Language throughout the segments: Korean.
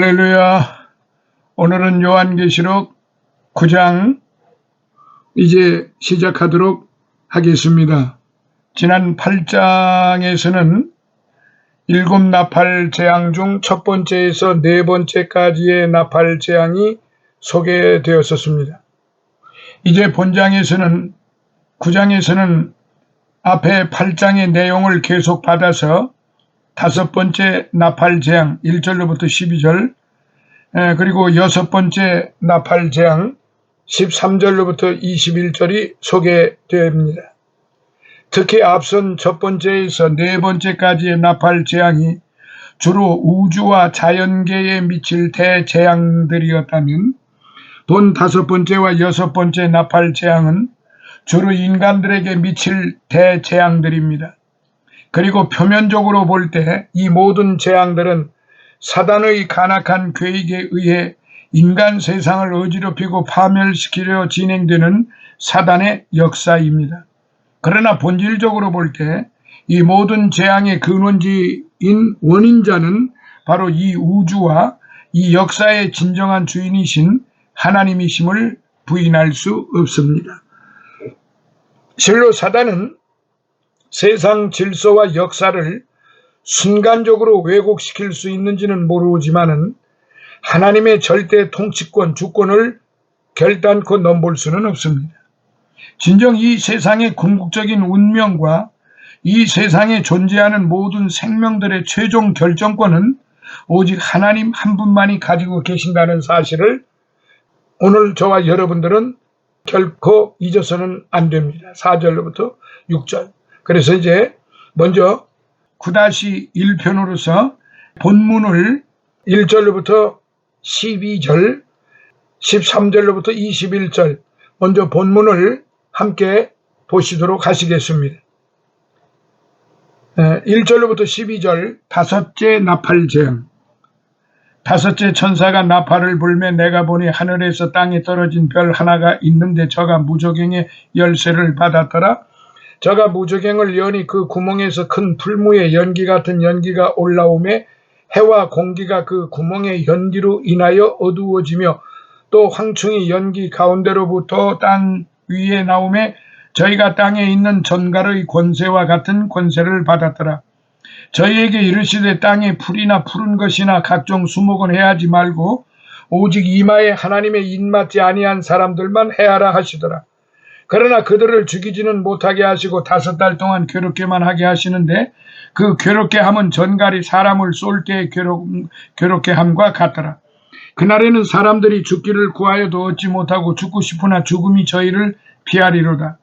할렐루야. 오늘은 요한계시록 9장 이제 시작하도록 하겠습니다. 지난 8장에서는 일곱 나팔 재앙 중 첫 번째에서 네 번째까지의 나팔 재앙이 소개되었었습니다. 이제 본장에서는 9장에서는 앞에 8장의 내용을 계속 받아서 다섯 번째 나팔 재앙 1절로부터 12절 그리고 여섯 번째 나팔 재앙 13절로부터 21절이 소개됩니다. 특히 앞선 첫 번째에서 네 번째까지의 나팔 재앙이 주로 우주와 자연계에 미칠 대재앙들이었다면 본 다섯 번째와 여섯 번째 나팔 재앙은 주로 인간들에게 미칠 대재앙들입니다. 그리고 표면적으로 볼 때 이 모든 재앙들은 사단의 간악한 계획에 의해 인간 세상을 어지럽히고 파멸시키려 진행되는 사단의 역사입니다. 그러나 본질적으로 볼 때 이 모든 재앙의 근원지인 원인자는 바로 이 우주와 이 역사의 진정한 주인이신 하나님이심을 부인할 수 없습니다. 실로 사단은 세상 질서와 역사를 순간적으로 왜곡시킬 수 있는지는 모르지만은 하나님의 절대 통치권, 주권을 결단코 넘볼 수는 없습니다. 진정 이 세상의 궁극적인 운명과 이 세상에 존재하는 모든 생명들의 최종 결정권은 오직 하나님 한 분만이 가지고 계신다는 사실을 오늘 저와 여러분들은 결코 잊어서는 안 됩니다. 4절로부터 6절. 그래서 이제 먼저 9-1편으로서 본문을 1절로부터 12절, 13절로부터 21절 먼저 본문을 함께 보시도록 하시겠습니다. 1절로부터 12절 다섯째 나팔 재앙 다섯째 천사가 나팔을 불매 내가 보니 하늘에서 땅에 떨어진 별 하나가 있는데 저가 무적행의 열쇠를 받았더라. 저가 무적행을 여니 그 구멍에서 큰 풀무에 연기 같은 연기가 올라오매 해와 공기가 그 구멍의 연기로 인하여 어두워지며 또 황충이 연기 가운데로부터 땅 위에 나오매 저희가 땅에 있는 전갈의 권세와 같은 권세를 받았더라. 저희에게 이르시되 땅에 풀이나 푸른 것이나 각종 수목은 해하지 말고 오직 이마에 하나님의 입맞지 아니한 사람들만 해하라 하시더라. 그러나 그들을 죽이지는 못하게 하시고 다섯 달 동안 괴롭게만 하게 하시는데 그 괴롭게 함은 전갈이 사람을 쏠때 괴롭, 괴롭게 함과 같더라. 그날에는 사람들이 죽기를 구하여도 얻지 못하고 죽고 싶으나 죽음이 저희를 피하리로다.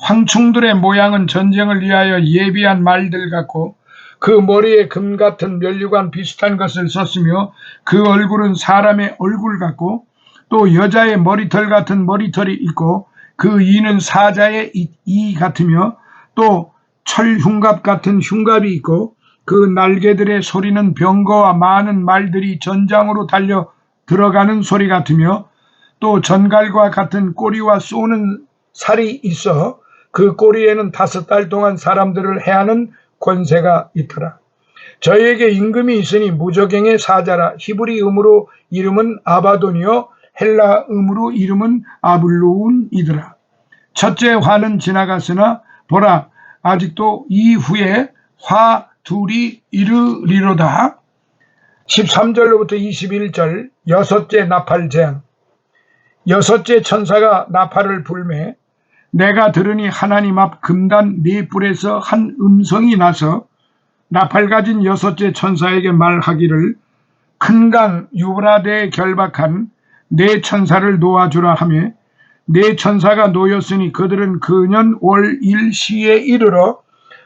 황충들의 모양은 전쟁을 위하여 예비한 말들 같고 그 머리에 금 같은 면류관 비슷한 것을 썼으며 그 얼굴은 사람의 얼굴 같고 또 여자의 머리털 같은 머리털이 있고 그 이는 사자의 이 같으며 또 철흉갑 같은 흉갑이 있고 그 날개들의 소리는 병거와 많은 말들이 전장으로 달려 들어가는 소리 같으며 또 전갈과 같은 꼬리와 쏘는 살이 있어 그 꼬리에는 다섯 달 동안 사람들을 해하는 권세가 있더라. 저희에게 임금이 있으니 무적행의 사자라 히브리 음으로 이름은 아바돈이요 헬라 음으로 이름은 아블로운이더라. 첫째 화는 지나갔으나 보라 아직도 이후에 화 둘이 이르리로다. 13절로부터 21절 여섯째 나팔 재앙 여섯째 천사가 나팔을 불매 내가 들으니 하나님 앞 금단 네 뿔에서 한 음성이 나서 나팔 가진 여섯째 천사에게 말하기를 큰강 유브라데에 결박한 네 천사를 놓아주라 하며 네 천사가 놓였으니 그들은 그년 월 일시에 이르러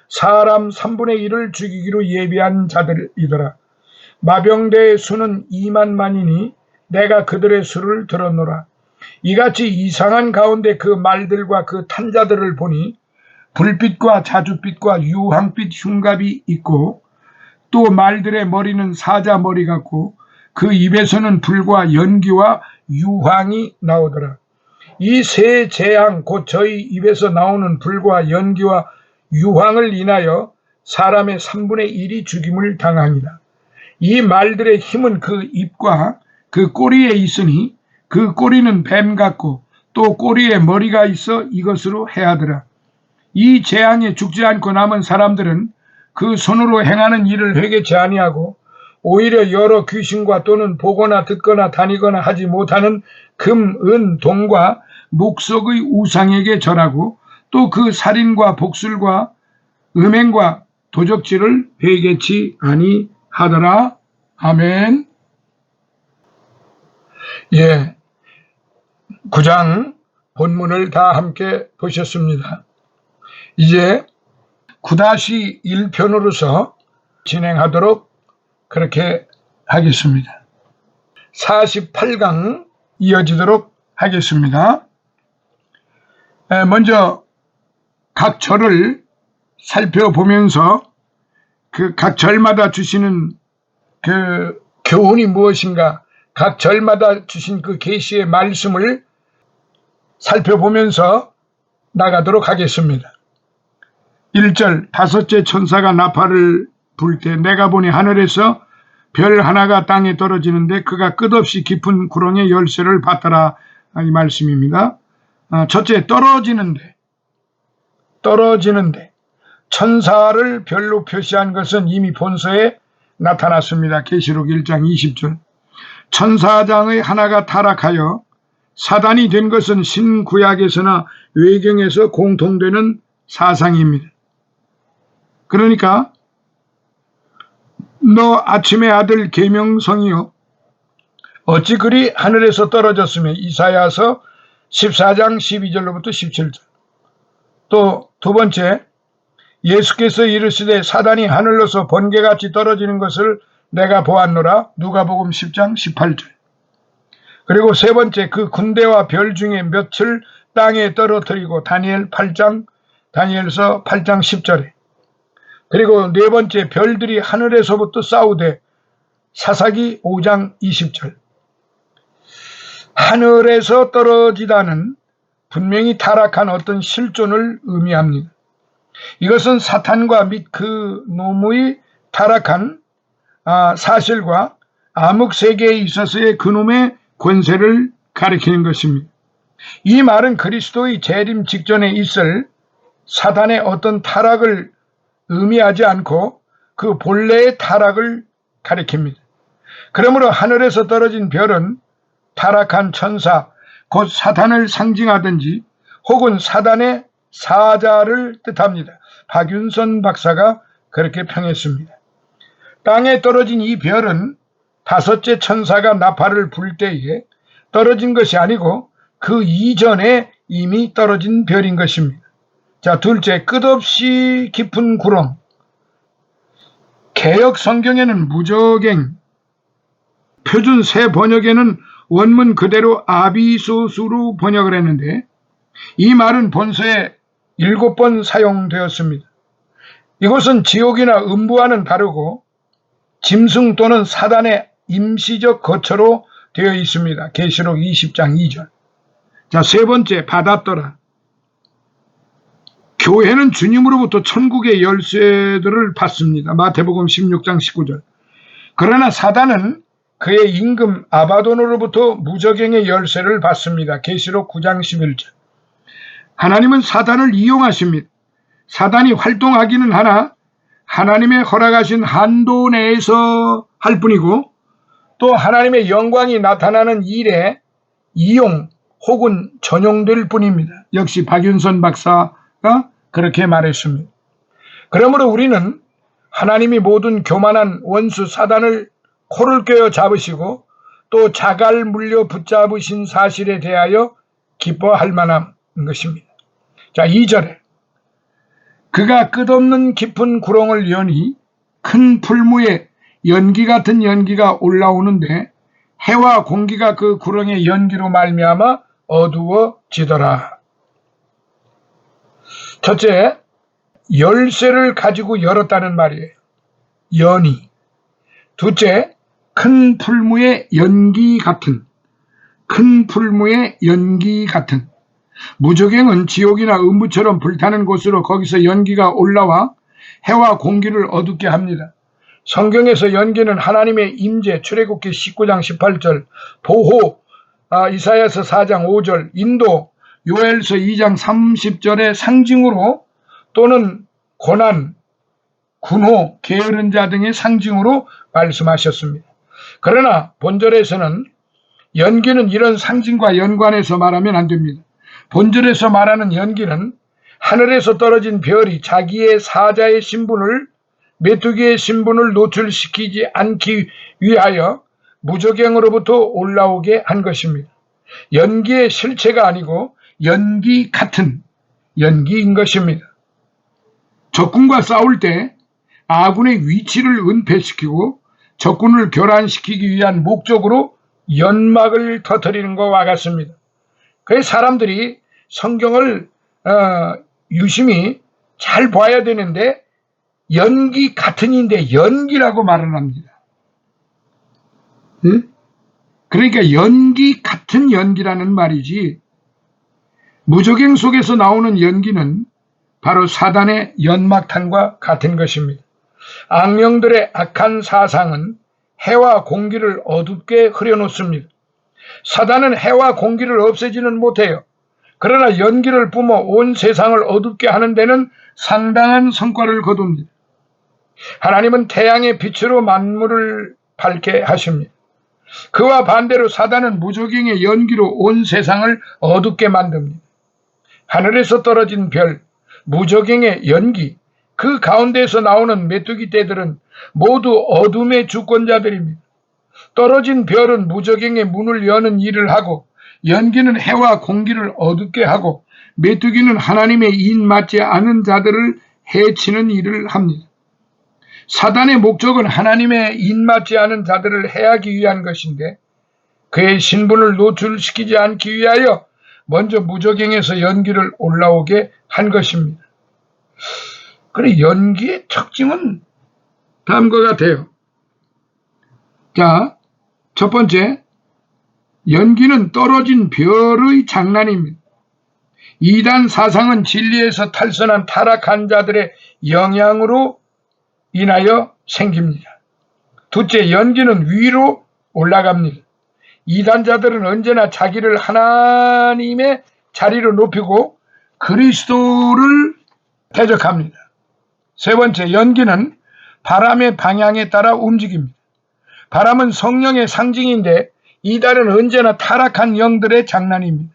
사람 3분의 1을 죽이기로 예비한 자들이더라. 마병대의 수는 2만 만이니 내가 그들의 수를 들었노라. 이같이 이상한 가운데 그 말들과 그 탄자들을 보니 불빛과 자주빛과 유황빛 흉갑이 있고 또 말들의 머리는 사자 머리 같고 그 입에서는 불과 연기와 유황이 나오더라. 이 세 재앙 곧 저희 입에서 나오는 불과 연기와 유황을 인하여 사람의 3분의 1이 죽임을 당하니라. 이 말들의 힘은 그 입과 그 꼬리에 있으니 그 꼬리는 뱀 같고 또 꼬리에 머리가 있어 이것으로 해하더라. 이 재앙에 죽지 않고 남은 사람들은 그 손으로 행하는 일을 회개치 아니하고 오히려 여러 귀신과 또는 보거나 듣거나 다니거나 하지 못하는 금, 은, 동과 목석의 우상에게 절하고 또 그 살인과 복술과 음행과 도적질을 회개치 아니하더라. 아멘. 예. 9장 본문을 다 함께 보셨습니다. 이제 9-1편으로서 진행하도록 그렇게 하겠습니다. 48강 이어지도록 하겠습니다. 먼저 각 절을 살펴보면서 그 각 절마다 주시는 그 교훈이 무엇인가 각 절마다 주신 그 계시의 말씀을 살펴보면서 나가도록 하겠습니다. 1절 다섯째 천사가 나팔을 불 때 내가 보니 하늘에서 별 하나가 땅에 떨어지는데 그가 끝없이 깊은 구렁의 열쇠를 받더라 이 말씀입니다. 아, 첫째 떨어지는데 떨어지는데 천사를 별로 표시한 것은 이미 본서에 나타났습니다. 계시록 1장 20절 천사장의 하나가 타락하여 사단이 된 것은 신구약에서나 외경에서 공통되는 사상입니다. 그러니까 너 아침의 아들 계명성이요? 어찌 그리 하늘에서 떨어졌으며 이사야서 14장 12절로부터 17절. 또 두 번째 예수께서 이르시되 사단이 하늘로서 번개같이 떨어지는 것을 내가 보았노라. 누가복음 10장 18절. 그리고 세 번째 그 군대와 별 중에 몇을 땅에 떨어뜨리고 다니엘 8장 다니엘서 8장 10절에 그리고 네 번째 별들이 하늘에서부터 싸우되 사사기 5장 20절 하늘에서 떨어지다는 분명히 타락한 어떤 실존을 의미합니다. 이것은 사탄과 및 그 놈의 타락한 아, 사실과 암흑 세계에 있어서의 그놈의 권세를 가리키는 것입니다. 이 말은 그리스도의 재림 직전에 있을 사단의 어떤 타락을 의미하지 않고 그 본래의 타락을 가리킵니다. 그러므로 하늘에서 떨어진 별은 타락한 천사, 곧 사단을 상징하든지 혹은 사단의 사자를 뜻합니다. 박윤선 박사가 그렇게 평했습니다. 땅에 떨어진 이 별은 다섯째 천사가 나팔을 불 때에 떨어진 것이 아니고 그 이전에 이미 떨어진 별인 것입니다. 자, 둘째, 끝없이 깊은 구렁. 개혁 성경에는 무적행, 표준 새 번역에는 원문 그대로 아비소수로 번역을 했는데 이 말은 본서에 일곱 번 사용되었습니다. 이것은 지옥이나 음부와는 다르고 짐승 또는 사단의 임시적 거처로 되어 있습니다. 계시록 20장 2절. 자, 세 번째 받았더라. 교회는 주님으로부터 천국의 열쇠들을 받습니다. 마태복음 16장 19절. 그러나 사단은 그의 임금 아바돈으로부터 무적행의 열쇠를 받습니다. 계시록 9장 11절. 하나님은 사단을 이용하십니다. 사단이 활동하기는 하나 하나님의 허락하신 한도 내에서 할 뿐이고 또 하나님의 영광이 나타나는 일에 이용 혹은 전용될 뿐입니다. 역시 박윤선 박사가 그렇게 말했습니다. 그러므로 우리는 하나님이 모든 교만한 원수 사단을 코를 꿰어 잡으시고 또 자갈 물려 붙잡으신 사실에 대하여 기뻐할 만한 것입니다. 자, 2절에 그가 끝없는 깊은 구렁을 여니 큰 풀무에 연기 같은 연기가 올라오는데 해와 공기가 그 구렁의 연기로 말미암아 어두워지더라. 첫째, 열쇠를 가지고 열었다는 말이에요. 연이. 둘째, 큰 풀무의 연기 같은. 큰 풀무의 연기 같은. 무적행은 지옥이나 음부처럼 불타는 곳으로 거기서 연기가 올라와 해와 공기를 어둡게 합니다. 성경에서 연기는 하나님의 임재 출애굽기 19장 18절 보호 아, 이사야서 4장 5절 인도 요엘서 2장 30절의 상징으로 또는 고난 군호 게으른 자 등의 상징으로 말씀하셨습니다. 그러나 본절에서는 연기는 이런 상징과 연관해서 말하면 안 됩니다. 본절에서 말하는 연기는 하늘에서 떨어진 별이 자기의 사자의 신분을 메뚜기의 신분을 노출시키지 않기 위하여 무적행으로부터 올라오게 한 것입니다. 연기의 실체가 아니고 연기 같은 연기인 것입니다. 적군과 싸울 때 아군의 위치를 은폐시키고 적군을 교란시키기 위한 목적으로 연막을 터뜨리는 것과 같습니다. 그래서 사람들이 성경을 어, 유심히 잘 봐야 되는데 연기 같은인데 연기라고 말을 합니다. 응? 그러니까 연기 같은 연기라는 말이지 무적행 속에서 나오는 연기는 바로 사단의 연막탄과 같은 것입니다. 악령들의 악한 사상은 해와 공기를 어둡게 흐려놓습니다. 사단은 해와 공기를 없애지는 못해요. 그러나 연기를 뿜어 온 세상을 어둡게 하는 데는 상당한 성과를 거둡니다. 하나님은 태양의 빛으로 만물을 밝게 하십니다. 그와 반대로 사단은 무조경의 연기로 온 세상을 어둡게 만듭니다. 하늘에서 떨어진 별, 무조경의 연기, 그 가운데에서 나오는 메뚜기 떼들은 모두 어둠의 주권자들입니다. 떨어진 별은 무적행의 문을 여는 일을 하고 연기는 해와 공기를 어둡게 하고 메뚜기는 하나님의 인 맞지 않은 자들을 해치는 일을 합니다. 사단의 목적은 하나님의 인 맞지 않은 자들을 해하기 위한 것인데 그의 신분을 노출시키지 않기 위하여 먼저 무적행에서 연기를 올라오게 한 것입니다. 그래 연기의 특징은 다음과 같아요. 자, 첫 번째, 연기는 떨어진 별의 장난입니다. 이단 사상은 진리에서 탈선한 타락한 자들의 영향으로 인하여 생깁니다. 둘째, 연기는 위로 올라갑니다. 이단자들은 언제나 자기를 하나님의 자리로 높이고 그리스도를 대적합니다. 세 번째, 연기는 바람의 방향에 따라 움직입니다. 바람은 성령의 상징인데 이달은 언제나 타락한 영들의 장난입니다.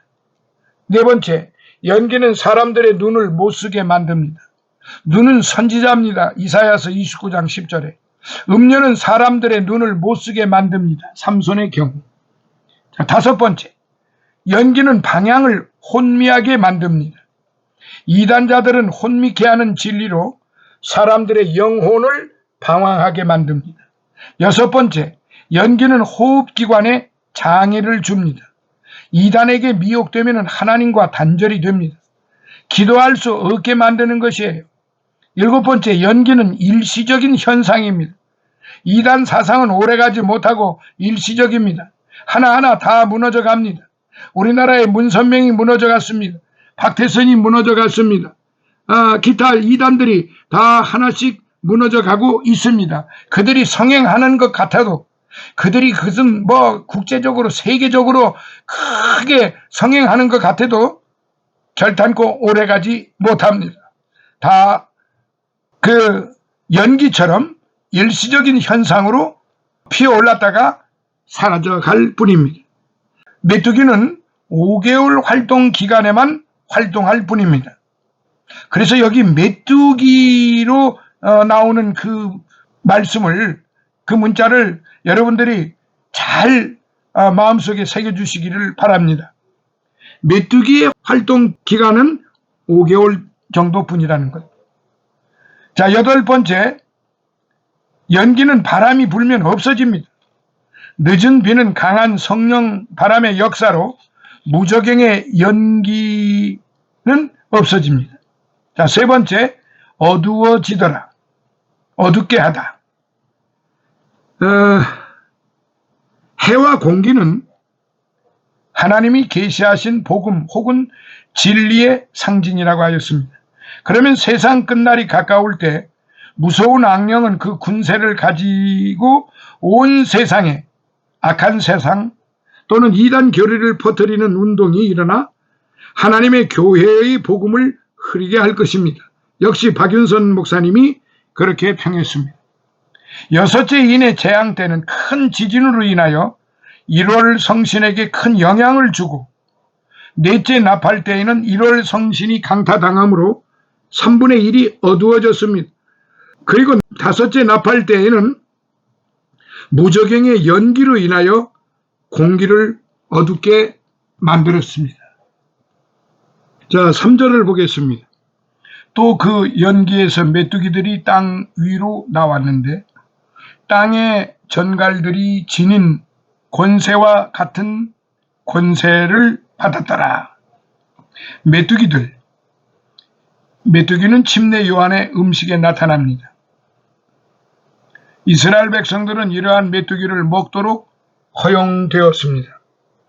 네 번째, 연기는 사람들의 눈을 못쓰게 만듭니다. 눈은 선지자입니다. 이사야서 29장 10절에. 음료는 사람들의 눈을 못쓰게 만듭니다. 삼손의 경우. 자, 다섯 번째, 연기는 방향을 혼미하게 만듭니다. 이단자들은 혼미케 하는 진리로 사람들의 영혼을 방황하게 만듭니다. 여섯 번째, 연기는 호흡기관에 장애를 줍니다. 이단에게 미혹되면 하나님과 단절이 됩니다. 기도할 수 없게 만드는 것이에요. 일곱 번째, 연기는 일시적인 현상입니다. 이단 사상은 오래가지 못하고 일시적입니다. 하나하나 다 무너져 갑니다. 우리나라의 문선명이 무너져 갔습니다. 박태선이 무너져 갔습니다. 아, 기타 이단들이 다 하나씩 무너져 가고 있습니다. 그들이 성행하는 것 같아도 그들이 그것은 뭐 국제적으로 세계적으로 크게 성행하는 것 같아도 결탄코 오래가지 못합니다. 다 그 연기처럼 일시적인 현상으로 피어올랐다가 사라져 갈 뿐입니다. 메뚜기는 5개월 활동 기간에만 활동할 뿐입니다. 그래서 여기 메뚜기로 어, 나오는 그 말씀을 그 문자를 여러분들이 잘 어, 마음속에 새겨주시기를 바랍니다. 메뚜기의 활동 기간은 5개월 정도뿐이라는 것. 자, 여덟 번째, 연기는 바람이 불면 없어집니다. 늦은 비는 강한 성령 바람의 역사로 무적행의 연기는 없어집니다. 자, 세 번째, 어두워지더라. 어둡게 하다. 어, 해와 공기는 하나님이 계시하신 복음 혹은 진리의 상징이라고 하였습니다. 그러면 세상 끝날이 가까울 때 무서운 악령은 그 군세를 가지고 온 세상에 악한 세상 또는 이단 교리를 퍼뜨리는 운동이 일어나 하나님의 교회의 복음을 흐리게 할 것입니다. 역시 박윤선 목사님이 그렇게 평했습니다. 여섯째 인의 재앙 때는 큰 지진으로 인하여 1월 성신에게 큰 영향을 주고 넷째 나팔 때에는 1월 성신이 강타당함으로 3분의 1이 어두워졌습니다. 그리고 다섯째 나팔 때에는 무적행의 연기로 인하여 공기를 어둡게 만들었습니다. 자, 3절을 보겠습니다. 또 그 연기에서 메뚜기들이 땅 위로 나왔는데 땅의 전갈들이 지닌 권세와 같은 권세를 받았더라. 메뚜기들. 메뚜기는 침례 요한의 음식에 나타납니다. 이스라엘 백성들은 이러한 메뚜기를 먹도록 허용되었습니다.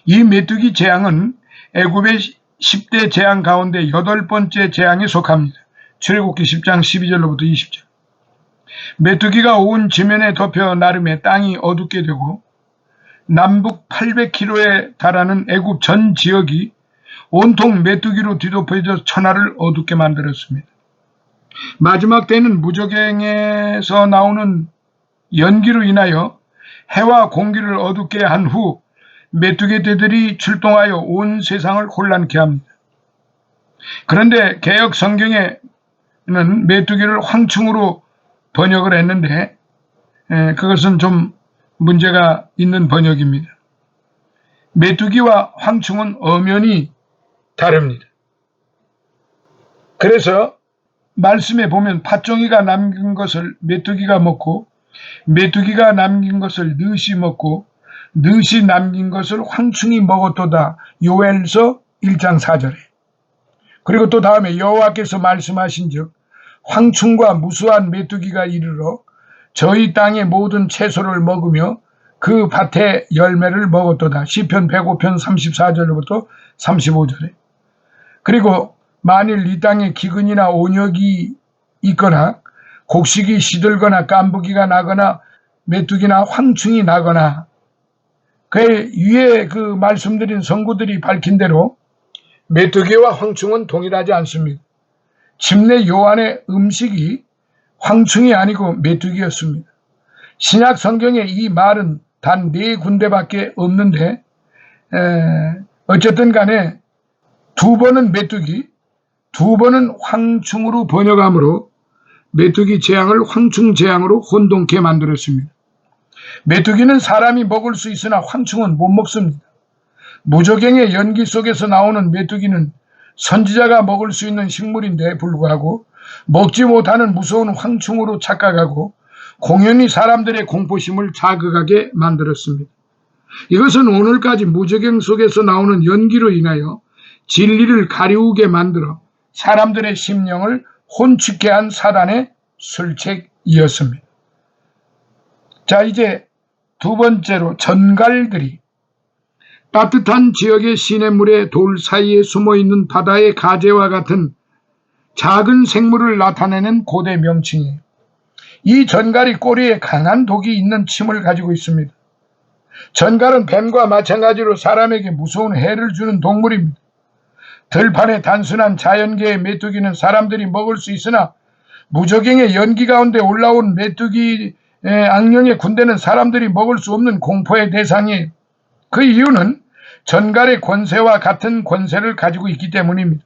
이 메뚜기 재앙은 애굽의 10대 재앙 가운데 여덟 번째 재앙에 속합니다. 출애굽기 10장 12절로부터 20절. 메뚜기가 온 지면에 덮여 나름의 땅이 어둡게 되고 남북 800km에 달하는 애굽 전 지역이 온통 메뚜기로 뒤덮여져 천하를 어둡게 만들었습니다. 마지막 때는 무적행에서 나오는 연기로 인하여 해와 공기를 어둡게 한 후 메뚜기 떼들이 출동하여 온 세상을 혼란케 합니다. 그런데 개혁 성경에는 메뚜기를 황충으로 번역을 했는데 그것은 좀 문제가 있는 번역입니다. 메뚜기와 황충은 엄연히 다릅니다. 그래서 말씀에 보면 팥종이가 남긴 것을 메뚜기가 먹고 메뚜기가 남긴 것을 느시 먹고 느시 남긴 것을 황충이 먹었도다. 요엘서 1장 4절에. 그리고 또 다음에 여호와께서 말씀하신즉 황충과 무수한 메뚜기가 이르러 저희 땅의 모든 채소를 먹으며 그 밭의 열매를 먹었도다. 시편 105편 34절부터 35절에. 그리고 만일 이 땅에 기근이나 온역이 있거나 곡식이 시들거나 깐부기가 나거나 메뚜기나 황충이 나거나 그 위에 그 말씀드린 성구들이 밝힌 대로 메뚜기와 황충은 동일하지 않습니다. 침례 요한의 음식이 황충이 아니고 메뚜기였습니다. 신약 성경에 이 말은 단 네 군데밖에 없는데 에, 어쨌든 간에 두 번은 메뚜기, 두 번은 황충으로 번역하므로 메뚜기 재앙을 황충 재앙으로 혼동케 만들었습니다. 메뚜기는 사람이 먹을 수 있으나 황충은 못 먹습니다. 무적행의 연기 속에서 나오는 메뚜기는 선지자가 먹을 수 있는 식물인데 불구하고 먹지 못하는 무서운 황충으로 착각하고 공연히 사람들의 공포심을 자극하게 만들었습니다. 이것은 오늘까지 무적행 속에서 나오는 연기로 인하여 진리를 가리우게 만들어 사람들의 심령을 혼축케 한 사단의 술책이었습니다. 자, 이제 두 번째로 전갈들이 따뜻한 지역의 시냇물의 돌 사이에 숨어 있는 바다의 가재와 같은 작은 생물을 나타내는 고대 명칭이에요. 이 전갈이 꼬리에 강한 독이 있는 침을 가지고 있습니다. 전갈은 뱀과 마찬가지로 사람에게 무서운 해를 주는 동물입니다. 들판의 단순한 자연계의 메뚜기는 사람들이 먹을 수 있으나 무적행의 연기 가운데 올라온 메뚜기 악령의 군대는 사람들이 먹을 수 없는 공포의 대상이에요. 그 이유는 전갈의 권세와 같은 권세를 가지고 있기 때문입니다.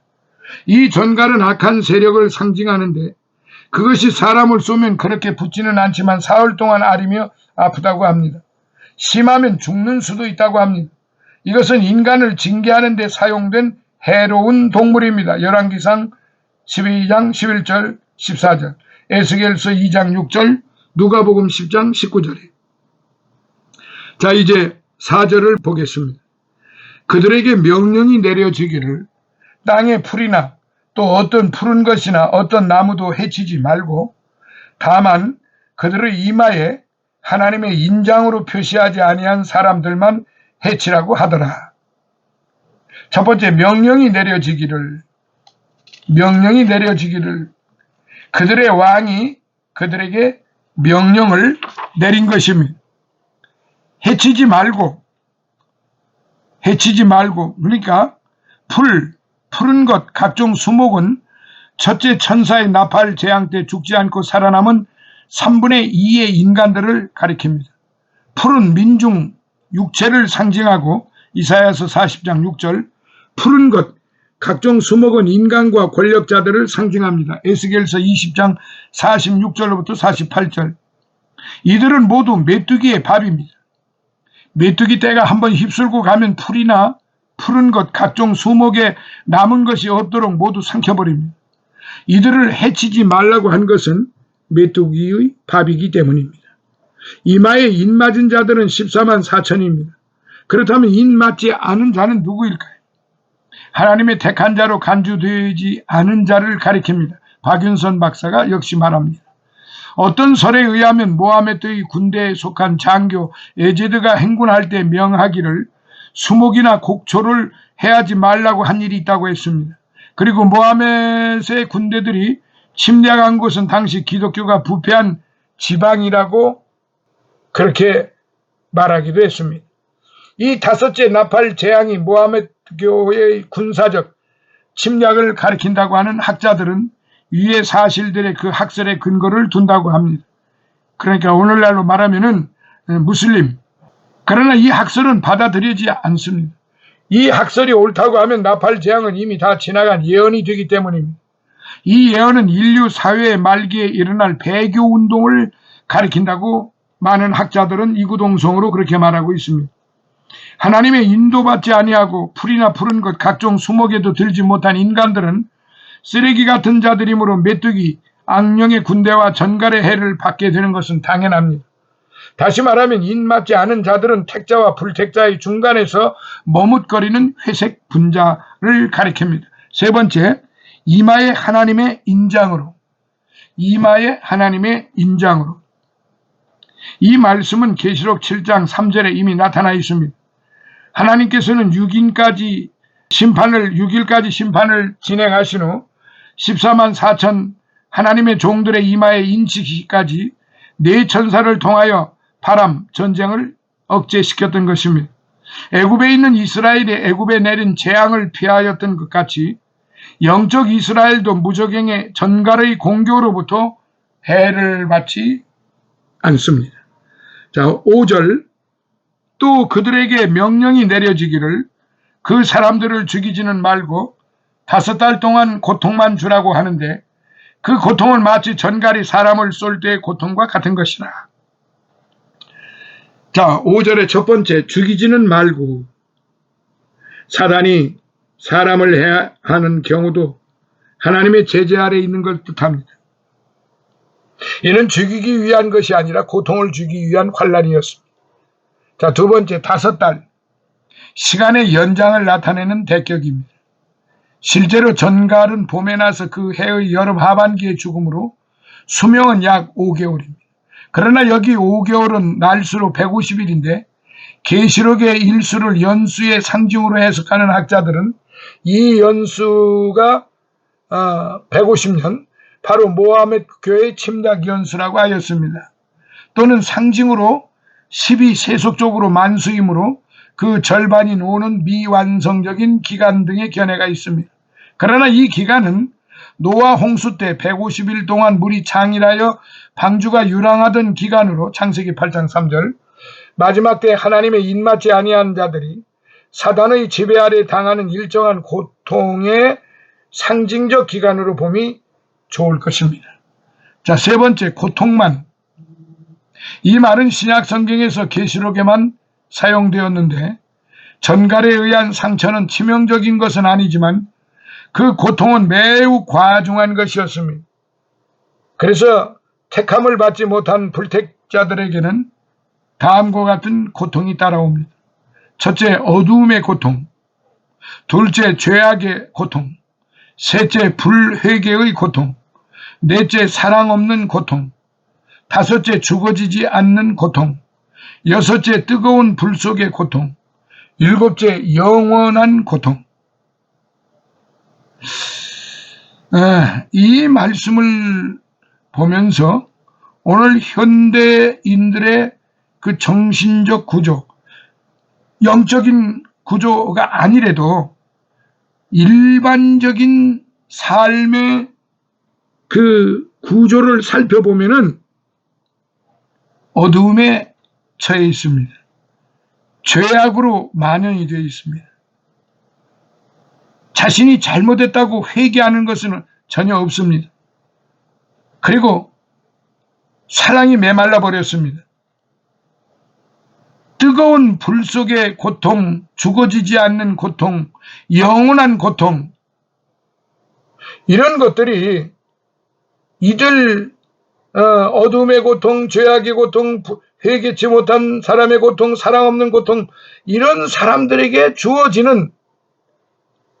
이 전갈은 악한 세력을 상징하는데 그것이 사람을 쏘면 그렇게 붙지는 않지만 사흘 동안 아리며 아프다고 합니다. 심하면 죽는 수도 있다고 합니다. 이것은 인간을 징계하는 데 사용된 해로운 동물입니다. 열왕기상 12장 11절 14절 에스겔서 2장 6절 누가복음 10장 19절에 자 이제 4절을 보겠습니다. 그들에게 명령이 내려지기를 땅의 풀이나 또 어떤 푸른 것이나 어떤 나무도 해치지 말고 다만 그들의 이마에 하나님의 인장으로 표시하지 아니한 사람들만 해치라고 하더라. 첫 번째 명령이 내려지기를 명령이 내려지기를 그들의 왕이 그들에게 명령을 내린 것입니다. 해치지 말고 해치지 말고 그러니까 풀 푸른 것 각종 수목은 첫째 천사의 나팔 재앙 때 죽지 않고 살아남은 3분의 2의 인간들을 가리킵니다. 푸른 민중 육체를 상징하고 이사야서 40장 6절 푸른 것 각종 수목은 인간과 권력자들을 상징합니다. 에스겔서 20장 46절로부터 48절 이들은 모두 메뚜기의 밥입니다. 메뚜기 떼가 한번 휩쓸고 가면 풀이나 푸른 것 각종 수목에 남은 것이 없도록 모두 삼켜버립니다. 이들을 해치지 말라고 한 것은 메뚜기의 밥이기 때문입니다. 이마에 인 맞은 자들은 14만 4천입니다. 그렇다면 인 맞지 않은 자는 누구일까요? 하나님의 택한 자로 간주되지 않은 자를 가리킵니다. 박윤선 박사가 역시 말합니다. 어떤 설에 의하면 모하메드의 군대에 속한 장교 에제드가 행군할 때 명하기를 수목이나 곡초를 해하지 말라고 한 일이 있다고 했습니다. 그리고 모하메드의 군대들이 침략한 곳은 당시 기독교가 부패한 지방이라고 그렇게 말하기도 했습니다. 이 다섯째 나팔 재앙이 모하메드 교의 군사적 침략을 가리킨다고 하는 학자들은 위의 사실들의 그 학설의 근거를 둔다고 합니다. 그러니까 오늘날로 말하면은 무슬림. 그러나 이 학설은 받아들이지 않습니다. 이 학설이 옳다고 하면 나팔 재앙은 이미 다 지나간 예언이 되기 때문입니다. 이 예언은 인류 사회의 말기에 일어날 배교 운동을 가리킨다고 많은 학자들은 이구동성으로 그렇게 말하고 있습니다. 하나님의 인도받지 아니하고 풀이나 푸른 것 각종 수목에도 들지 못한 인간들은 쓰레기 같은 자들이므로 메뚜기 악령의 군대와 전갈의 해를 받게 되는 것은 당연합니다. 다시 말하면 인맞지 않은 자들은 택자와 불택자의 중간에서 머뭇거리는 회색 분자를 가리킵니다. 세 번째, 이마의 하나님의 인장으로. 이마의 하나님의 인장으로. 이 말씀은 계시록 7장 3절에 이미 나타나 있습니다. 하나님께서는 6인까지 심판을 6일까지 심판을 진행하신 후 14만 4천 하나님의 종들의 이마에 인치기까지 네 천사를 통하여 바람 전쟁을 억제시켰던 것입니다. 애굽에 있는 이스라엘이 애굽에 내린 재앙을 피하였던 것 같이 영적 이스라엘도 무적행의 전갈의 공교로부터 해를 받지 않습니다. 자, 5절 또 그들에게 명령이 내려지기를 그 사람들을 죽이지는 말고 다섯 달 동안 고통만 주라고 하는데 그 고통은 마치 전갈이 사람을 쏠 때의 고통과 같은 것이라. 자, 5절의 첫 번째, 죽이지는 말고 사단이 사람을 해야 하는 경우도 하나님의 제재 아래 있는 걸 뜻합니다. 이는 죽이기 위한 것이 아니라 고통을 주기 위한 환란이었습니다. 자, 두 번째, 다섯 달. 시간의 연장을 나타내는 대격입니다. 실제로 전갈은 봄에 나서 그 해의 여름 하반기에 죽음으로 수명은 약 5개월입니다. 그러나 여기 5개월은 날수로 150일인데 계시록의 일수를 연수의 상징으로 해석하는 학자들은 이 연수가 150년 어, 바로 모하메 교회 침략 연수라고 하였습니다. 또는 상징으로 10이 세속적으로 만수이므로 그 절반이 오는 미완성적인 기간 등의 견해가 있습니다. 그러나 이 기간은 노아 홍수 때 150일 동안 물이 창이라여 방주가 유랑하던 기간으로 창세기 8장 3절 마지막 때 하나님의 입맞지 아니한 자들이 사단의 지배 아래 당하는 일정한 고통의 상징적 기간으로 봄이 좋을 것입니다. 자, 세 번째 고통만 이 말은 신약 성경에서 계시록에만 사용되었는데 전갈에 의한 상처는 치명적인 것은 아니지만 그 고통은 매우 과중한 것이었습니다. 그래서 택함을 받지 못한 불택자들에게는 다음과 같은 고통이 따라옵니다. 첫째, 어두움의 고통. 둘째, 죄악의 고통. 셋째, 불회개의 고통. 넷째, 사랑 없는 고통. 다섯째, 죽어지지 않는 고통. 여섯째 뜨거운 불 속의 고통, 일곱째 영원한 고통. 이 말씀을 보면서 오늘 현대인들의 그 정신적 구조, 영적인 구조가 아니래도 일반적인 삶의 그 구조를 살펴보면은 어두움에 처해 있습니다. 죄악으로 만연이 되어 있습니다. 자신이 잘못했다고 회개하는 것은 전혀 없습니다. 그리고 사랑이 메말라 버렸습니다. 뜨거운 불 속의 고통, 죽어지지 않는 고통, 영원한 고통, 이런 것들이 이들 어, 어둠의 고통, 죄악의 고통, 부- 회개치 못한 사람의 고통, 사랑 없는 고통, 이런 사람들에게 주어지는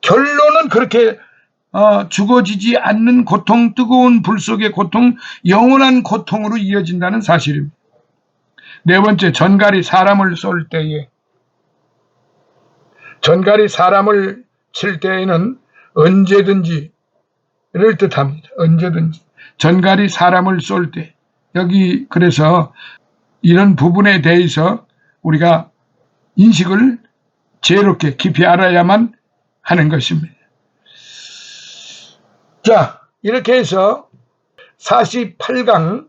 결론은 그렇게 어, 죽어지지 않는 고통, 뜨거운 불 속의 고통, 영원한 고통으로 이어진다는 사실입니다. 네 번째, 전갈이 사람을 쏠 때에 전갈이 사람을 칠 때에는 언제든지 를 뜻합니다. 언제든지. 전갈이 사람을 쏠 때. 여기 그래서 이런 부분에 대해서 우리가 인식을 지혜롭게 깊이 알아야만 하는 것입니다. 자, 이렇게 해서 48강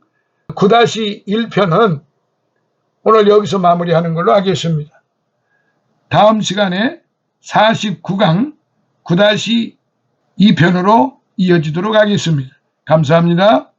9-1편은 오늘 여기서 마무리하는 걸로 하겠습니다. 다음 시간에 49강 9-2편으로 이어지도록 하겠습니다. 감사합니다.